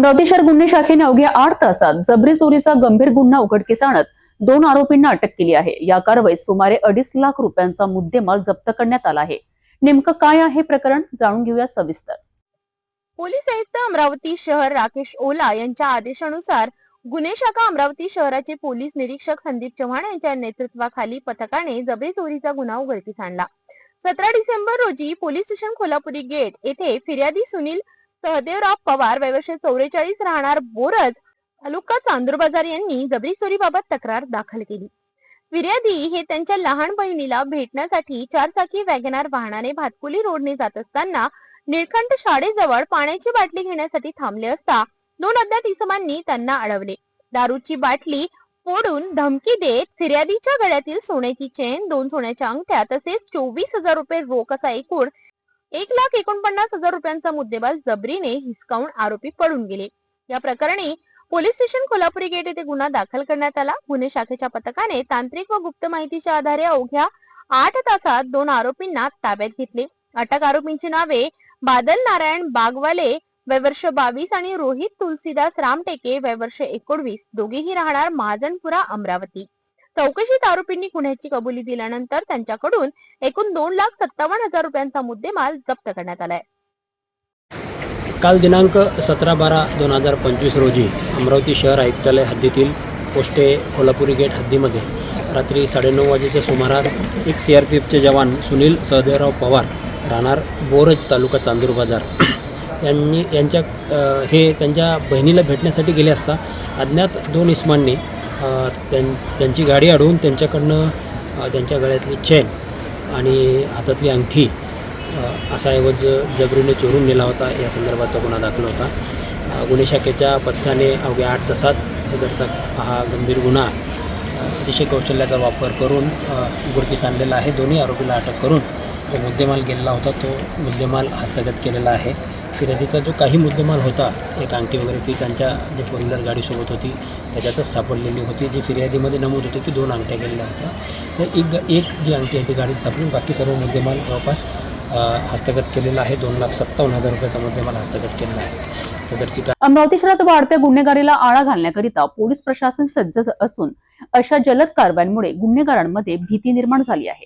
अमरावती शहर गुन्हे शाखेने अवघ्या आठ तासात जबरी चोरीचा गंभीर गुन्हा उघडकीस आणत दोन आरोपींना अटक केली आहे. या कारवाईत सुमारे अडीच लाख रुपयांचा मुद्देमाल जप्त करण्यात आला आहे. नेमकं काय आहे प्रकरण जाणून घेऊया सविस्तर. पोलीस आयुक्त अमरावती शहर राकेश ओला यांच्या आदेशानुसार गुन्हे शाखा अमरावती शहराचे पोलीस निरीक्षक संदीप चव्हाण यांच्या नेतृत्वाखाली पथकाने जबरी चोरीचा गुन्हा उघडकीस आणला. सतरा डिसेंबर रोजी पोलीस स्टेशन कोल्हापुरी गेट येथे फिर्यादी सुनील सहदेवराव पवार वयवर्ष चौवेचाळीस राहणार बोरज तालुका चांदूरबाजार यांनी जबरी चोरीबाबत तक्रार दाखल केली. फिर्यादी हे त्यांच्या लहान बहिणीला भेटण्यासाठी चारचाकी वॅगनार वाहनाने भातकुली रोडने जात असताना निळकंठ शाळेजवळ पाण्याची बाटली घेण्यासाठी थांबले असता दोन अज्ञात इसमांनी त्यांना अडवले. दारूची बाटली फोडून धमकी देत फिर्यादीच्या गळ्यातील सोन्याची चेन दोन सोन्याच्या अंगठ्या तसेच चोवीस हजार रुपये रोख असा एकूण एक लाख एकोणपन्नास हजार रुपयांचा मुद्देमाल जबरीने हिसकावून आरोपी पळून गेले. या प्रकरणी पोलीस स्टेशन कोल्हापुरी गेट येथे गुन्हा दाखल करण्यात आला. गुन्हे शाखेच्या पथकाने तांत्रिक व गुप्त माहितीच्या आधारे अवघ्या आठ तासात दोन आरोपींना ताब्यात घेतले. अटक आरोपींची नावे बादल नारायण बागवाले वयवर्ष बावीस आणि रोहित तुलसीदास रामटेके वयवर्ष एकोणवीस. दोघेही राहणार महाजनपुरा अमरावती. चौकशीत आरोपींनी गुन्ह्याची कबुली दिल्यानंतर त्यांच्याकडून एकूण दोन लाख सत्तावन्न हजार रुपयांचा मुद्देमाल जप्त करण्यात आलाय. काल दिनांक सतरा बारा दोन हजार पंचवीस रोजी अमरावती शहर आयुक्तालय हद्दीतील पोस्टे कोल्हापुरी गेट हद्दीमध्ये रात्री साडेनऊ वाजेच्या सुमारास एक सी आर पी एफचे जवान सुनील सहदेवराव पवार राहणार बोरज तालुका चांदूर बाजार. यांनी यांच्या हे त्यांच्या बहिणीला भेटण्यासाठी गेले असता अज्ञात दोन इस्मांनी त्यां त्यांची गाडी अडवून त्यांच्याकडनं त्यांच्या गळ्यातली चेन आणि हातातली अंगठी असा ऐवज जबरीने चोरून नेला होता. या संदर्भाचा गुन्हा दाखल होता. गुन्हे शाखेच्या पथकाने अवघ्या आठ तासात सदरचा हा गंभीर गुन्हा अतिशय कौशल्याचा वापर करून उघडकीस आणलेला आहे. दोन्ही आरोपीला अटक करून जो मुद्देमाल गेलेला होता. तो मुद्देमाल हस्तगत केलेला आहे. फिर्यादीचा जो काही मुद्देमाल होता एक अंगठी वगैरे ती त्यांच्या जे फोर व्हीलर गाडीसोबत होती त्याच्यातच सापडलेली होती. जी फिर्यादीमध्ये नमूद होती की दोन अंगठ्या गेलेल्या होत्या. तर एक एक जी अंगठी आहे ती गाडीत सापडून बाकी सर्व मुद्देमाल जवळपास हस्तगत केलेला आहे. दोन लाख सत्तावन्न हजार रुपयाचा मुद्देमाल हस्तगत केलेला आहे. सदरची अमरावती शहरात वाढत्या गुन्हेगारीला आळा घालण्याकरिता पोलीस प्रशासन सज्ज असून अशा जलद कारवायांमुळे गुन्हेगारांमध्ये भीती निर्माण झाली आहे.